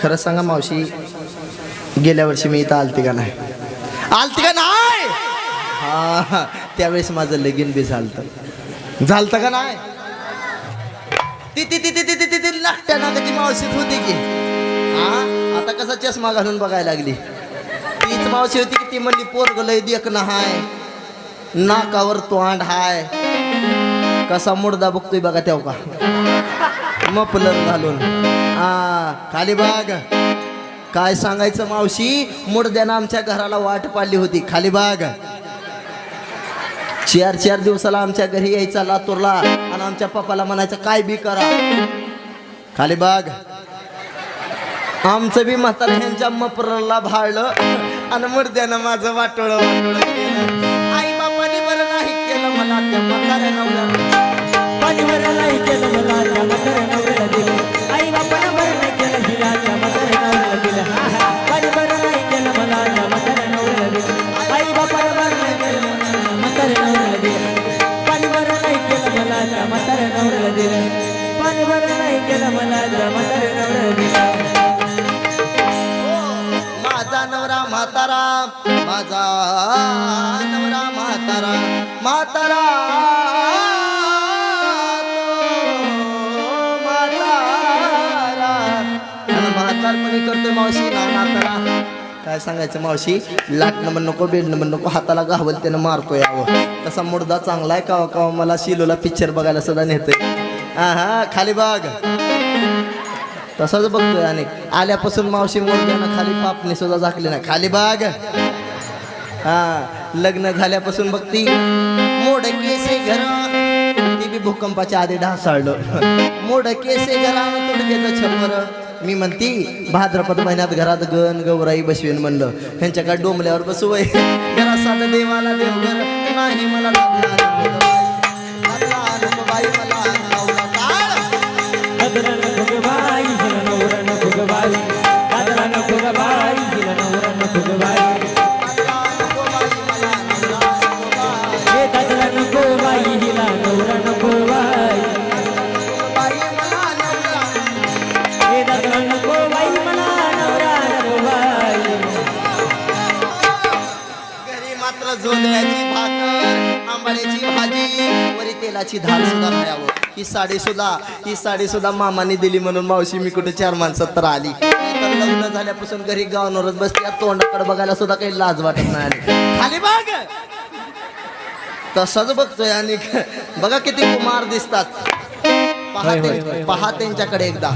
खरं सांगा मावशी गेल्या वर्षी मी इथं आलती का नाही? आलती का नाही? हा त्यावेळेस माझं लगीन बी झालत. झालत का नाही? ती ती ती मावशीच होती की. हा आता कसा चष्मा घालून बघायला लागली. तीच मावशी होती की ती म्हणली पोरग लय देख ना हाय. नाकावर तोंड हाय. कसा मुडदा बघतोय बघा तेव्हा का. मफलर घालून. हा खाली बाग काय सांगायचं मावशी? मुडद्यानं आमच्या घराला वाट पाडली होती. खाली बाग चार चार दिवसाला आमच्या घरी यायचा लातूरला. आणि आमच्या पप्पाला म्हणायचं काय बी करा. खाली बाग आमचं बी म्हातारा ह्यांच्या मपरला भाळलं. आणि मुडद्यानं माझं वाटोळं वाटोळं माझा नवरा म्हातारा माझा नवरा म्हातारा म्हातारा. म्हातारपणी करतोय मावशी काय सांगायचं मावशी? लाटणं म्हण नको बेडणं म्हण नको हाताला घावल त्यानं मारतो यावं तसा मुडदा चांगला आहे कावा कावा मला शिलोला पिक्चर बघायला सुद्धा नेतोय. हा हा खाली बाग तसाच बघतोय आणि आल्यापासून मावशी मोरद्यानं खाली पापणी सुद्धा झाकली नाही. खाली बाग हा लग्न झाल्यापासून बघती मोड केसे घर. ती बी भूकंपाच्या आधी ढासाळलं. मोड केसे घरानं तुडकेचं छप्पर मी म्हणती भाद्रपद महिन्यात घरात गण गौराई बसवेन म्हणलं. ह्यांच्याकडे डोंबल्यावर बसवय घरात साधं देवाला देवघर. नाही मला मात्र जोंधळ्याची भाकर आंबाड्याची भाजी वरी तेलाची धार सुद्धा खायावं. ही साडी सुद्धा ही साडी सुद्धा मामाने दिली म्हणून मावशी मी कुठे चार माणसात तर आली. लग्न झाल्यापासून घरी गावावरच बसते या तोंडाकडे बघायला सुद्धा काही लाज वाटत नाही आली. खाली बघ! तसंच बघतोय आणि बघा किती कुमार दिसतात. पहा त्यांच्याकडे एकदा.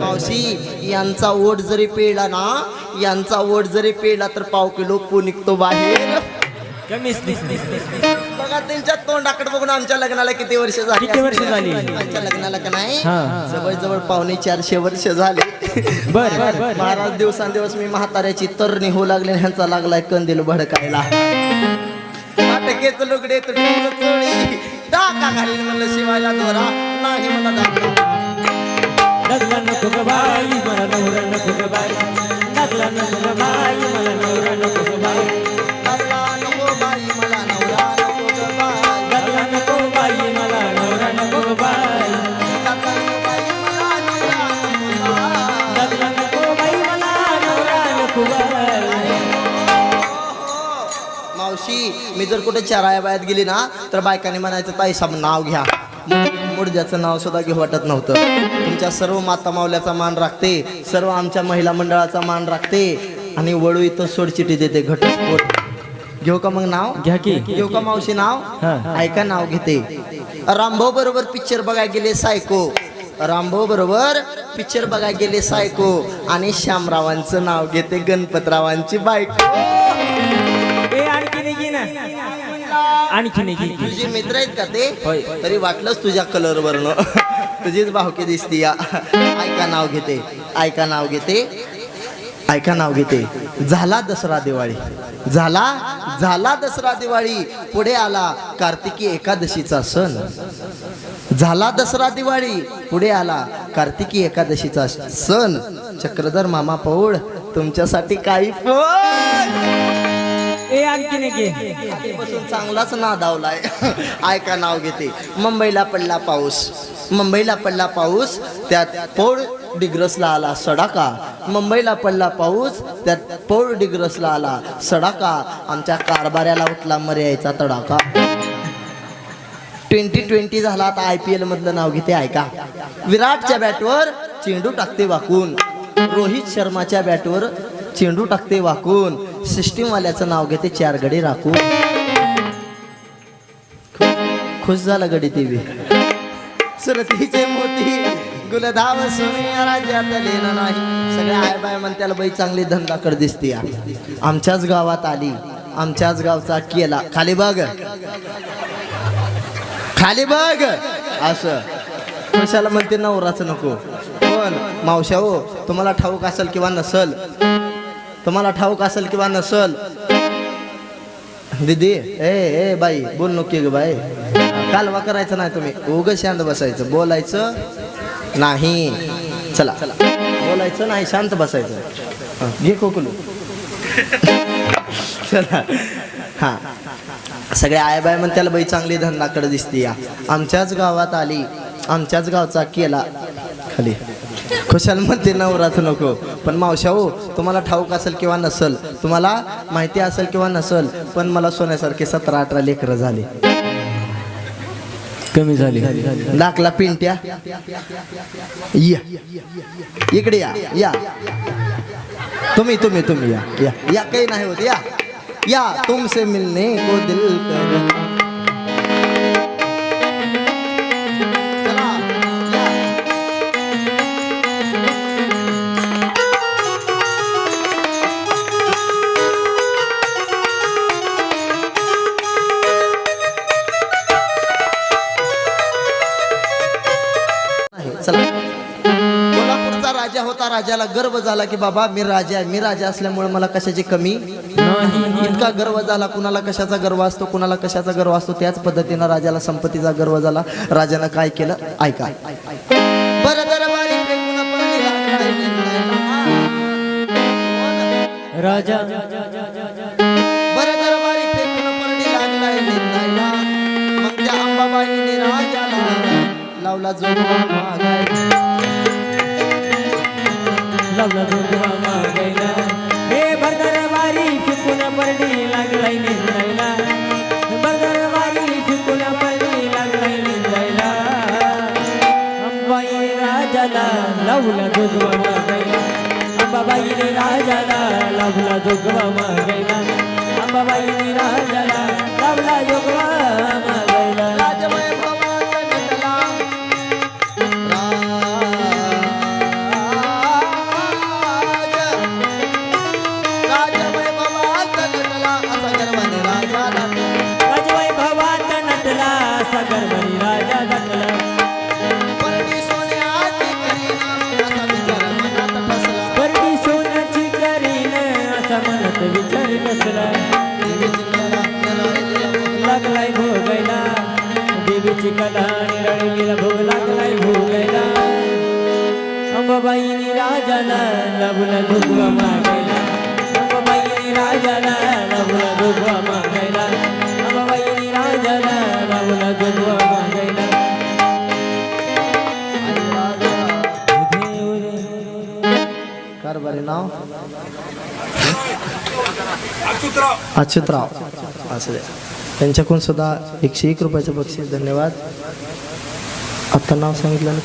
मावशी यांचा ओढ जरी पेला ना यांचा ओढ जरी पेला तर पाव किलो पू निघतो बाहेर. कमीच बघा त्यांच्या तोंडाकडे बघून आमच्या लग्नाला किती वर्ष झाली? किती वर्ष झाली? आमच्या लग्नाला का नाही. जवळजवळ पावणे चारशे वर्ष झाले. बर महाराज दिवसांदिवस मी म्हाताऱ्याची तरणी होऊ लागले ह्यांचा लागलाय कंदील भडकायला. फाटकेच लुगडे तुटून चोळी. म्हणलं शिवायला दोरा. नाही मला मी जर कुठे चराया बायात गेली ना तर बायकाने म्हणायचं ताई साब नाव घ्या. मुडद्याचं नाव सुद्धा घेऊ वाटत नव्हतं. तुमच्या सर्व माता मावल्याचा मान राखते सर्व आमच्या महिला मंडळाचा मान राखते आणि वळू इथं सोडचिटी देते घटस्फोट. घेऊ का मग नाव? घ्या की. घेऊ का मावशी नाव. ऐका नाव घेते. रामभाऊ बरोबर पिक्चर बघायला गेले सायको. रामभाऊ बरोबर पिक्चर बघायला गेले सायको. आणि श्यामरावांचं नाव घेते गणपतरावांची बायको. आणखी नाही तुझे मित्र आहेत का ते? होय. तरी वाटलंच तुझ्या कलर वरनं तुझीच भावकी दिसती या. ऐका नाव घेते. ऐका नाव घेते. ऐका नाव घेते. झाला दसरा दिवाळी. झाला झाला दसरा दिवाळी. पुढे आला कार्तिकी एकादशीचा सण. झाला दसरा दिवाळी. पुढे आला कार्तिकी एकादशीचा सण. चक्रधर मामा पौड तुमच्यासाठी काही पण ए आणखी नाही घे. आधीपासून चांगलाच नादावलाय. ऐका नाव घेते. मुंबईला पडला पाऊस. मुंबईला पडला पाऊस त्यात पौड डिग्रसला आला सडाका. मुंबईला पडला पाऊस त्यात पोळ डिग्रसला आला सडाका. आमच्या कारभाऱ्याला उठला मर्यायचा तडाका ट्वेंटी ट्वेंटी झाला आता आय पी एल मधलं नाव घेते ऐका. विराटच्या बॅटवर चेंडू टाकते वाकून. रोहित शर्माच्या बॅटवर चेंडू टाकते वाकून. सिस्टीमवाल्याचं नाव घेते चार गडी राखू. खुश झालं गडी देवी. सुरतीचे मोती गुलधाव सुनी राज्यात लेणं नाही. सगळ्या आय बाय म्हणत्याला बाई चांगली धंदाकड दिसते आमच्याच गावात आली. आमच्याच गावचा केला. खाली बघ. खाली बघ. असं. कशाला म्हणते नवराचं नको. पण मावशा हो. तुम्हाला ठाऊक असेल किंवा नसल तुम्हाला ठाऊक असेल किंवा नसल. दीदी ए ए बाई बोल नको ग बाई. कालवा करायचं नाही तुम्ही. उग शांत बसायचं. बोलायचं नाही. चला. चला बोलायचं नाही शांत बसायचं. घे कोकलू चला. हा. सगळे आय बाय त्याला बाई चांगली धंदाकडे दिसते या. आमच्याच गावात आली. आमच्याच गावचा केला. खाली. खुशाल म्हणते नवराच नको. पण मावशा हो तुम्हाला ठाऊक असेल किंवा नसल तुम्हाला माहिती असेल किंवा नसल पण मला सोन्यासारखे सतरा अठरा लेकरं झाले. कमी झाली. दाखला पिंट्या. या. इकडे या या. तुम्ही तुम्ही तुम्ही या. या. या काही नाही होत. या. या तुमसे मिलने को दिल कर. चला. कोल्हापूरचा राजा होता राजाला गर्व झाला की बाबा मी राजा आहे मी राजा असल्यामुळे मला कशाची कमी नाही. इतका गर्व झाला कुणाला कशाचा गर्व असतो कुणाला कशाचा गर्व असतो त्याच पद्धतीनं राजाला संपत्तीचा गर्व झाला. राजानं काय केलं? ऐका. राजा. लावला जोडवा मागायला. लवला जोडवा मागायला. हे बरदरवारी फिकून परडी लागलाय निंदायला. बरदरवारी फिकून परडी लागलाय निंदायला. अंबाई राजाला लावला जोगवा मागायला. अंबाबाईने राजाला लावला जोगवा मागायला. अंबाबाईने राजाला लावला जोगवा लाभला धुगवा मागायला राजाला लाभला राजाला नाव अच्युतराव. असं दे. त्यांच्याकडून सुद्धा एकशे एक रुपयाचं बक्षीस धन्यवाद. आत्ता नाव सांगितलं ना?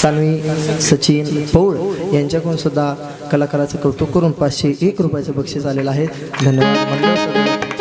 सानवी सचिन पौळ यांच्याकडून सुद्धा कलाकाराचं कौतुक करून पाचशे एक रुपयाचं बक्षीस आलेलं आहे. धन्यवाद.